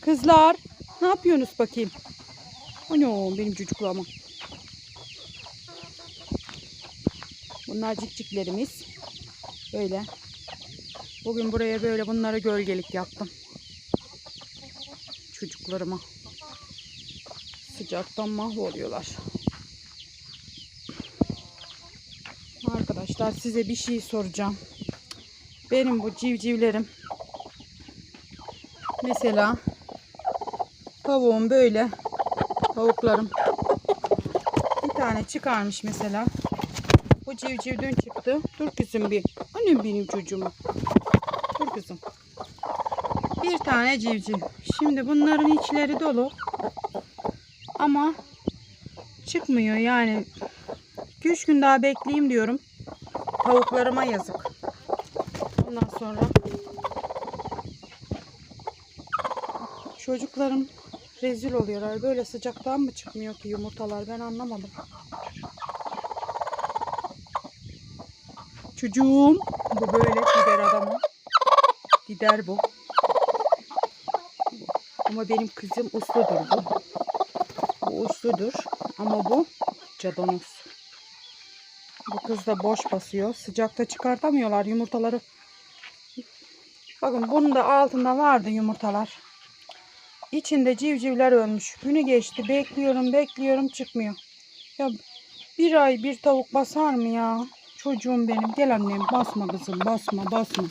Kızlar ne yapıyorsunuz bakayım? Ano benim çocuklarıma. Bunlar cikciklerimiz. Böyle. Bugün buraya böyle bunlara gölgelik yaptım. Çocuklarıma. Sıcaktan mahvoluyorlar. Arkadaşlar size bir şey soracağım. Benim bu civcivlerim mesela tavuğum böyle. Tavuklarım. Bir tane çıkarmış mesela. Bu civciv dün çıktı. Dur kızım bir. Annem benim çocuğum? Dur kızım bir tane civciv. Şimdi bunların içleri dolu. Ama çıkmıyor. Yani 2-3 gün daha bekleyeyim diyorum. Tavuklarıma yazık. Ondan sonra Çocuklarım rezil oluyorlar. Böyle sıcaktan mı çıkmıyor ki yumurtalar? Ben anlamadım. Çocuğum. Bu böyle gider adamı. Gider bu. Ama benim kızım usludur bu. Bu usludur. Ama bu cadanoz. Bu kız da boş basıyor. Sıcakta çıkartamıyorlar yumurtaları. Bakın bunun da altında vardı yumurtalar. İçinde civcivler ölmüş. Günü geçti. Bekliyorum, bekliyorum çıkmıyor. Ya bir ay bir tavuk basar mı ya? Çocuğum benim. Gel annem basma kızım basma basma.